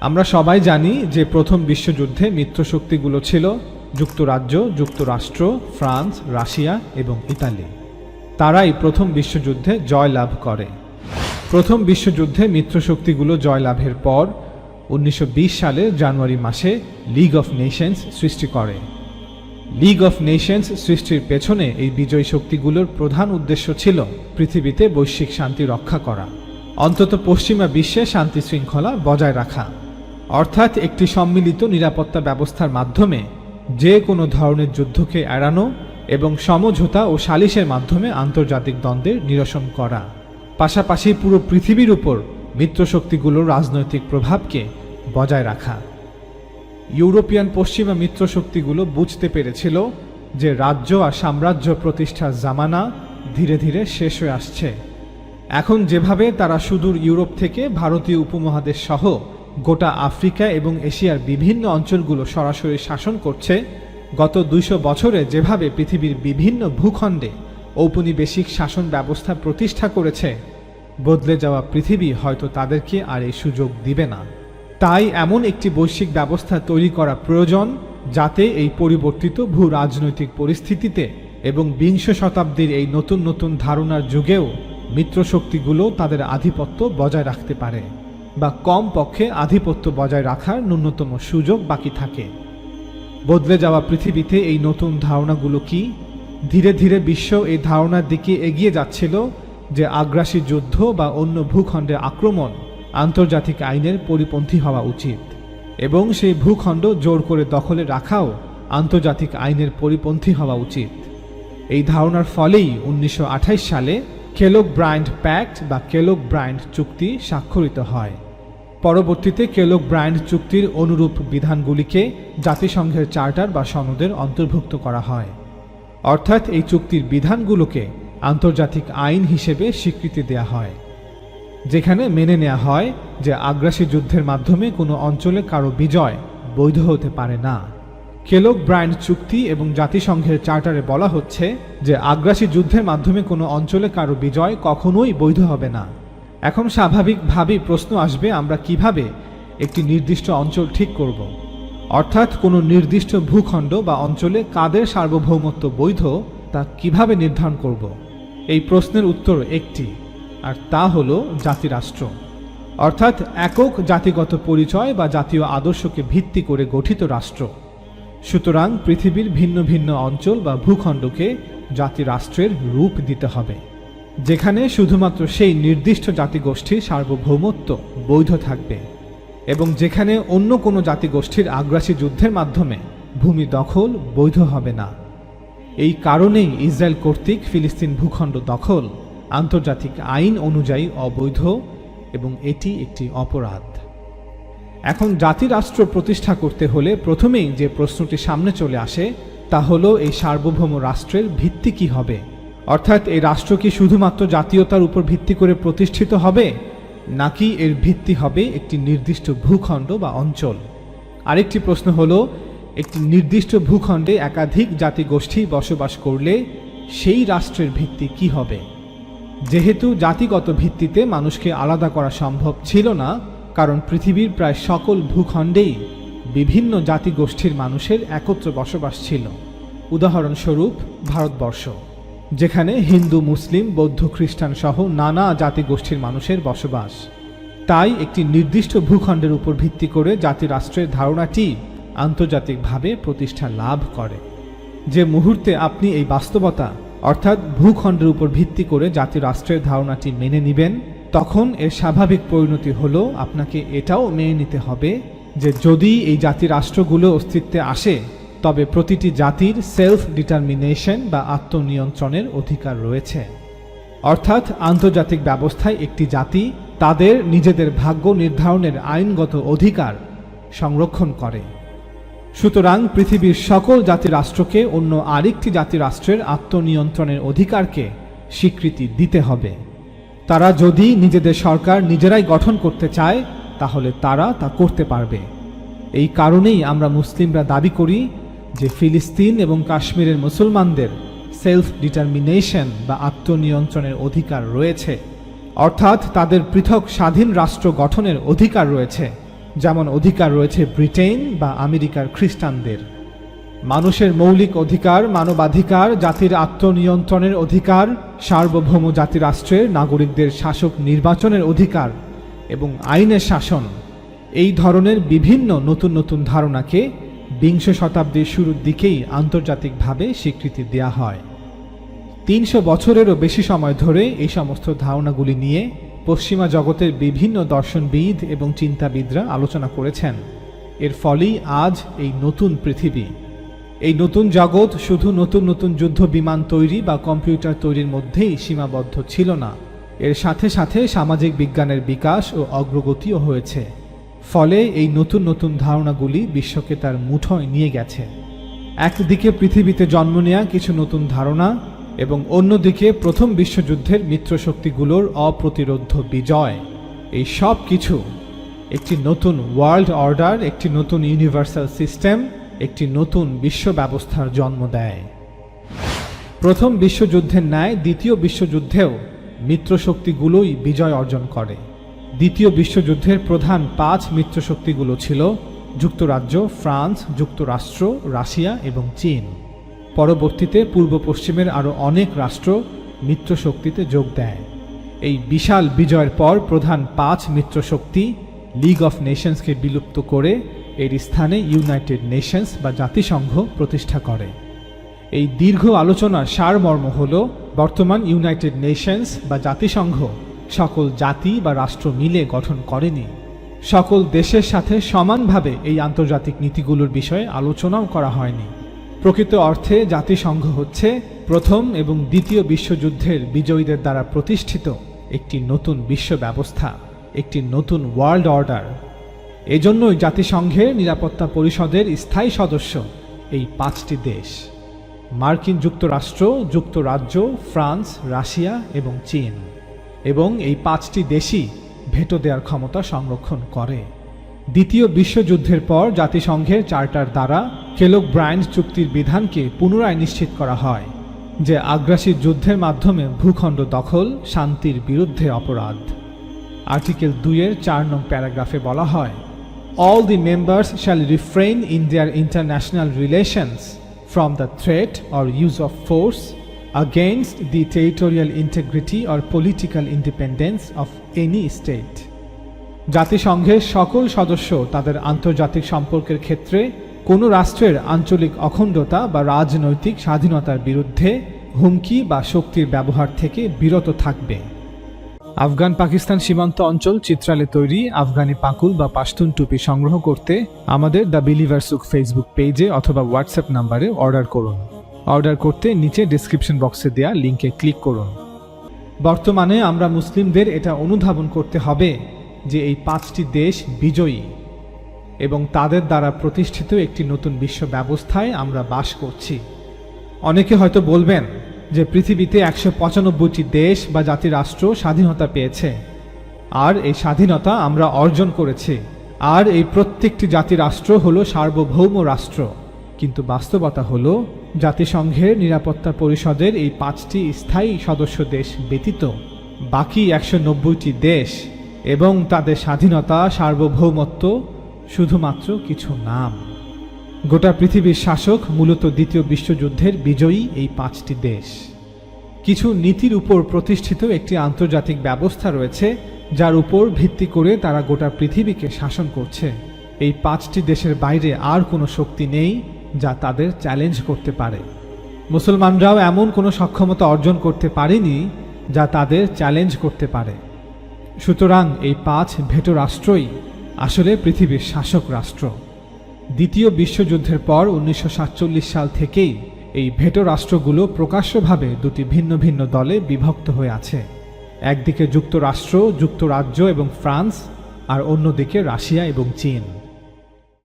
আমরা সবাই জানি যে প্রথম বিশ্বযুদ্ধে মিত্রশক্তিগুলো ছিল যুক্তরাজ্য, যুক্তরাষ্ট্র, ফ্রান্স, রাশিয়া এবং ইতালি। তারাই প্রথম বিশ্বযুদ্ধে জয়লাভ করে। প্রথম বিশ্বযুদ্ধে মিত্রশক্তিগুলো জয়লাভের পর উনিশশো বিশ সালে জানুয়ারি মাসে লিগ অফ নেশনস সৃষ্টি করে। লিগ অফ নেশনস সৃষ্টির পেছনে এই বিজয়ী শক্তিগুলোর প্রধান উদ্দেশ্য ছিল পৃথিবীতে বৈশ্বিক শান্তি রক্ষা করা। অন্তত পশ্চিমা বিশ্বে শান্তি শৃঙ্খলা বজায় রাখা। অর্থাৎ একটি সম্মিলিত নিরাপত্তা ব্যবস্থার মাধ্যমে যে কোনো ধরনের যুদ্ধকে এড়ানো এবং সমঝোতা ও সালিশের মাধ্যমে আন্তর্জাতিক দ্বন্দ্বের নিরসন করা। পাশাপাশি পুরো পৃথিবীর উপর মিত্রশক্তিগুলোর রাজনৈতিক প্রভাবকে বজায় রাখা। ইউরোপিয়ান পশ্চিমা মিত্রশক্তিগুলো বুঝতে পেরেছিল যে রাজ্য আর সাম্রাজ্য প্রতিষ্ঠার জামানা ধীরে ধীরে শেষ হয়ে আসছে। এখন যেভাবে তারা সুদূর ইউরোপ থেকে ভারতীয় উপমহাদেশ সহ গোটা আফ্রিকা এবং এশিয়ার বিভিন্ন অঞ্চলগুলো সরাসরি শাসন করছে। গত দুইশো বছরে যেভাবে পৃথিবীর বিভিন্ন ভূখণ্ডে ঔপনিবেশিক শাসন ব্যবস্থা প্রতিষ্ঠা করেছে, বদলে যাওয়া পৃথিবী হয়তো তাদেরকে আর এই সুযোগ দিবে না। তাই এমন একটি বৈশ্বিক ব্যবস্থা তৈরি করা প্রয়োজন, যাতে এই পরিবর্তিত ভূ রাজনৈতিক পরিস্থিতিতে এবং বিংশ শতাব্দীর এই নতুন নতুন ধারণার যুগেও মিত্রশক্তিগুলো তাদের আধিপত্য বজায় রাখতে পারে। বা কম পক্ষে আধিপত্য বজায় রাখার ন্যূনতম সুযোগ বাকি থাকে। বদলে যাওয়া পৃথিবীতে এই নতুন ধারণাগুলো কি? ধীরে ধীরে বিশ্ব এই ধারণার দিকে এগিয়ে যাচ্ছিল যে আগ্রাসী যুদ্ধ বা অন্য ভূখণ্ডে আক্রমণ আন্তর্জাতিক আইনের পরিপন্থী হওয়া উচিত এবং সেই ভূখণ্ড জোর করে দখলে রাখাও আন্তর্জাতিক আইনের পরিপন্থী হওয়া উচিত। এই ধারণার ফলেই উনিশশো আঠাশ সালে কেলক ব্রাইন্ড প্যাক্ট বা কেলক ব্রাইন্ড চুক্তি স্বাক্ষরিত হয়। পরবর্তীতে কেলক ব্রাইন্ড চুক্তির অনুরূপ বিধানগুলিকে জাতিসংঘের চার্টার বা সনদের অন্তর্ভুক্ত করা হয়। অর্থাৎ এই চুক্তির বিধানগুলোকে আন্তর্জাতিক আইন হিসেবে স্বীকৃতি দেয়া হয়, যেখানে মেনে নেওয়া হয় যে আগ্রাসী যুদ্ধের মাধ্যমে কোনো অঞ্চলে কারও বিজয় বৈধ হতে পারে না। কেলক ব্রাইন্ড চুক্তি এবং জাতিসংঘের চার্টারে বলা হচ্ছে যে আগ্রাসী যুদ্ধের মাধ্যমে কোনো অঞ্চলে কারও বিজয় কখনোই বৈধ হবে না। এখন স্বাভাবিকভাবেই প্রশ্ন আসবে, আমরা কীভাবে একটি নির্দিষ্ট অঞ্চল ঠিক করব? অর্থাৎ কোনো নির্দিষ্ট ভূখণ্ড বা অঞ্চলে কাদের সার্বভৌমত্ব বৈধ, তা কীভাবে নির্ধারণ করব? এই প্রশ্নের উত্তর একটি, আর তা হল জাতিরাষ্ট্র। অর্থাৎ একক জাতিগত পরিচয় বা জাতীয় আদর্শকে ভিত্তি করে গঠিত রাষ্ট্র। সুতরাং পৃথিবীর ভিন্ন ভিন্ন অঞ্চল বা ভূখণ্ডকে জাতিরাষ্ট্রের রূপ দিতে হবে। যেখানে শুধুমাত্র সেই নির্দিষ্ট জাতিগোষ্ঠীর সার্বভৌমত্ব বৈধ থাকবে এবং যেখানে অন্য কোনো জাতিগোষ্ঠীর আগ্রাসী যুদ্ধের মাধ্যমে ভূমি দখল বৈধ হবে না। এই কারণেই ইসরায়েল কর্তৃক ফিলিস্তিন ভূখণ্ড দখল আন্তর্জাতিক আইন অনুযায়ী অবৈধ এবং এটি একটি অপরাধ। এখন জাতিরাষ্ট্র প্রতিষ্ঠা করতে হলে প্রথমেই যে প্রশ্নটি সামনে চলে আসে তা হলো এই সার্বভৌম রাষ্ট্রের ভিত্তি কি হবে? অর্থাৎ এই রাষ্ট্র কি শুধুমাত্র জাতীয়তার উপর ভিত্তি করে প্রতিষ্ঠিত হবে, নাকি এর ভিত্তি হবে একটি নির্দিষ্ট ভূখণ্ড বা অঞ্চল? আরেকটি প্রশ্ন হলো, একটি নির্দিষ্ট ভূখণ্ডে একাধিক জাতিগোষ্ঠী বসবাস করলে সেই রাষ্ট্রের ভিত্তি কি হবে? যেহেতু জাতিগত ভিত্তিতে মানুষকে আলাদা করা সম্ভব ছিল না, কারণ পৃথিবীর প্রায় সকল ভূখণ্ডেই বিভিন্ন জাতিগোষ্ঠীর মানুষের একত্র বসবাস ছিল। উদাহরণস্বরূপ ভারতবর্ষ। যেখানে হিন্দু, মুসলিম, বৌদ্ধ, খ্রিস্টান সহ নানা জাতিগোষ্ঠীর মানুষের বসবাস। তাই একটি নির্দিষ্ট ভূখণ্ডের উপর ভিত্তি করে জাতিরাষ্ট্রের ধারণাটি আন্তর্জাতিকভাবে প্রতিষ্ঠা লাভ করে। যে মুহূর্তে আপনি এই বাস্তবতা, অর্থাৎ ভূখণ্ডের উপর ভিত্তি করে জাতিরাষ্ট্রের ধারণাটি মেনে নেবেন, তখন এর স্বাভাবিক পরিণতি হলো আপনাকে এটাও মেনে নিতে হবে যে যদি এই জাতিরাষ্ট্রগুলো অস্তিত্বে আসে তবে প্রতিটি জাতির সেলফ ডিটারমিনেশন বা আত্মনিয়ন্ত্রণের অধিকার রয়েছে। অর্থাৎ আন্তর্জাতিক ব্যবস্থায় একটি জাতি তাদের নিজেদের ভাগ্য নির্ধারণের আইনগত অধিকার সংরক্ষণ করে। সুতরাং পৃথিবীর সকল জাতিরাষ্ট্রকে অন্য আরেকটি জাতিরাষ্ট্রের আত্মনিয়ন্ত্রণের অধিকারকে স্বীকৃতি দিতে হবে। তারা যদি নিজেদের সরকার নিজেরাই গঠন করতে চায়, তাহলে তারা তা করতে পারবে। এই কারণেই আমরা মুসলিমরা দাবি করি যে ফিলিস্তিন এবং কাশ্মীরের মুসলমানদের সেলফ ডিটারমিনেশন বা আত্মনিয়ন্ত্রণের অধিকার রয়েছে। অর্থাৎ তাদের পৃথক স্বাধীন রাষ্ট্র গঠনের অধিকার রয়েছে, যেমন অধিকার রয়েছে ব্রিটেন বা আমেরিকার খ্রিস্টানদের। মানুষের মৌলিক অধিকার, মানবাধিকার, জাতির আত্মনিয়ন্ত্রণের অধিকার, সার্বভৌম জাতিরাষ্ট্রের নাগরিকদের শাসক নির্বাচনের অধিকার এবং আইনের শাসন, এই ধরনের বিভিন্ন নতুন নতুন ধারণাকে বিংশ শতাব্দীর শুরুর দিকেই আন্তর্জাতিকভাবে স্বীকৃতি দেয়া হয়। তিনশো বছরেরও বেশি সময় ধরে এই সমস্ত ধারণাগুলি নিয়ে পশ্চিমা জগতের বিভিন্ন দর্শনবিদ এবং চিন্তাবিদরা আলোচনা করেছেন। এর ফলেই আজ এই নতুন পৃথিবী। এই নতুন জগৎ শুধু নতুন নতুন যুদ্ধ বিমান তৈরি বা কম্পিউটার তৈরির মধ্যেই সীমাবদ্ধ ছিল না। এর সাথে সাথে সামাজিক বিজ্ঞানের বিকাশ ও অগ্রগতিও হয়েছে। ফলে এই নতুন নতুন ধারণাগুলি বিশ্বকে তার মুঠোয় নিয়ে গেছে। একদিকে পৃথিবীতে জন্ম নেয়া কিছু নতুন ধারণা এবং অন্যদিকে প্রথম বিশ্বযুদ্ধের মিত্রশক্তিগুলোর অপ্রতিরোধ্য বিজয়। এই সব কিছু একটি নতুন ওয়ার্ল্ড অর্ডার, একটি নতুন ইউনিভার্সাল সিস্টেম, একটি নতুন বিশ্ব ব্যবস্থার জন্ম দেয়। প্রথম বিশ্বযুদ্ধের ন্যায় দ্বিতীয় বিশ্বযুদ্ধেও মিত্রশক্তিগুলোই বিজয় অর্জন করে। দ্বিতীয় বিশ্বযুদ্ধের প্রধান পাঁচ মিত্রশক্তিগুলো ছিল যুক্তরাজ্য, ফ্রান্স, যুক্তরাষ্ট্র, রাশিয়া এবং চীন। পরবর্তীতে পূর্ব পশ্চিমের আরও অনেক রাষ্ট্র মিত্রশক্তিতে যোগ দেয়। এই বিশাল বিজয়ের পর প্রধান পাঁচ মিত্রশক্তি লিগ অফ নেশনসকে বিলুপ্ত করে এর স্থানে ইউনাইটেড নেশনস বা জাতিসংঘ প্রতিষ্ঠা করে। এই দীর্ঘ আলোচনার সারমর্ম হল বর্তমান ইউনাইটেড নেশনস বা জাতিসংঘ সকল জাতি বা রাষ্ট্র মিলে গঠন করেনি। সকল দেশের সাথে সমানভাবে এই আন্তর্জাতিক নীতিগুলোর বিষয়ে আলোচনাও করা হয়নি। প্রকৃত অর্থে জাতিসংঘ হচ্ছে প্রথম এবং দ্বিতীয় বিশ্বযুদ্ধের বিজয়ীদের দ্বারা প্রতিষ্ঠিত একটি নতুন বিশ্ব ব্যবস্থা একটি নতুন ওয়ার্ল্ড অর্ডার। এজন্যই জাতিসংঘের নিরাপত্তা পরিষদের স্থায়ী সদস্য এই পাঁচটি দেশ। মার্কিন যুক্তরাষ্ট্র, যুক্তরাজ্য, ফ্রান্স, রাশিয়া এবং চীন। এবং এই পাঁচটি দেশই ভেটো দেওয়ার ক্ষমতা সংরক্ষণ করে। দ্বিতীয় বিশ্বযুদ্ধের পর জাতিসংঘের চার্টার দ্বারা কেলক ব্রায়ান্ড চুক্তির বিধানকে পুনরায় নিশ্চিত করা হয়, যে আগ্রাসী যুদ্ধের মাধ্যমে ভূখণ্ড দখল, শান্তির বিরুদ্ধে অপরাধ। আর্টিকেল দুইয়ের চার নং প্যারাগ্রাফে বলা হয় all the members shall refrain in their international relations from the threat or use of force against the territorial integrity or political independence of any state. জাতিসংঘের সকল সদস্য তাদের আন্তর্জাতিক সম্পর্কের ক্ষেত্রে কোনো রাষ্ট্রের আঞ্চলিক অখণ্ডতা বা রাজনৈতিক স্বাধীনতার বিরুদ্ধে হুমকি বা শক্তির ব্যবহার থেকে বিরত থাকবে। আফগান পাকিস্তান সীমান্ত অঞ্চল চিত্রালে তৈরি আফগানি পাকুল বা পাশতুন টুপি সংগ্রহ করতে আমাদের দ্য বিলিভার সুক ফেসবুক পেজে অথবা হোয়াটসঅ্যাপ নাম্বারে অর্ডার করুন। অর্ডার করতে নিচে ডিসক্রিপশন বক্সে দেওয়া লিঙ্কে ক্লিক করুন। বর্তমানে আমরা মুসলিমদের এটা অনুধাবন করতে হবে যে এই পাঁচটি দেশ বিজয়ী এবং তাদের দ্বারা প্রতিষ্ঠিত একটি নতুন বিশ্ব ব্যবস্থায় আমরা বাস করছি। অনেকে হয়তো বলবেন যে পৃথিবীতে একশো পঁচানব্বইটি দেশ বা জাতিরাষ্ট্র স্বাধীনতা পেয়েছে। আর এই স্বাধীনতা আমরা অর্জন করেছি। আর এই প্রত্যেকটি জাতিরাষ্ট্র হলো সার্বভৌম রাষ্ট্র। কিন্তু বাস্তবতা হলো জাতিসংঘের নিরাপত্তা পরিষদের এই পাঁচটি স্থায়ী সদস্য দেশ ব্যতীত বাকি একশো নব্বইটি দেশ এবং তাদের স্বাধীনতা, সার্বভৌমত্ব শুধুমাত্র কিছু নাম। গোটা পৃথিবীর শাসক মূলত দ্বিতীয় বিশ্বযুদ্ধের বিজয়ী এই পাঁচটি দেশ। কিছু নীতির উপর প্রতিষ্ঠিত একটি আন্তর্জাতিক ব্যবস্থা রয়েছে, যার উপর ভিত্তি করে তারা গোটা পৃথিবীকে শাসন করছে। এই পাঁচটি দেশের বাইরে আর কোনো শক্তি নেই যা তাদের চ্যালেঞ্জ করতে পারে। মুসলমানরাও এমন কোনো সক্ষমতা অর্জন করতে পারেনি যা তাদের চ্যালেঞ্জ করতে পারে। সুতরাং এই পাঁচ ভেটো রাষ্ট্রই আসলে পৃথিবীর শাসক রাষ্ট্র। দ্বিতীয় বিশ্বযুদ্ধের পর উনিশশো সাতচল্লিশ সাল থেকেই এই ভেটো রাষ্ট্রগুলো প্রকাশ্যভাবে দুটি ভিন্ন ভিন্ন দলে বিভক্ত হয়ে আছে। একদিকে যুক্তরাষ্ট্র, যুক্তরাজ্য এবং ফ্রান্স, আর অন্যদিকে রাশিয়া এবং চীন।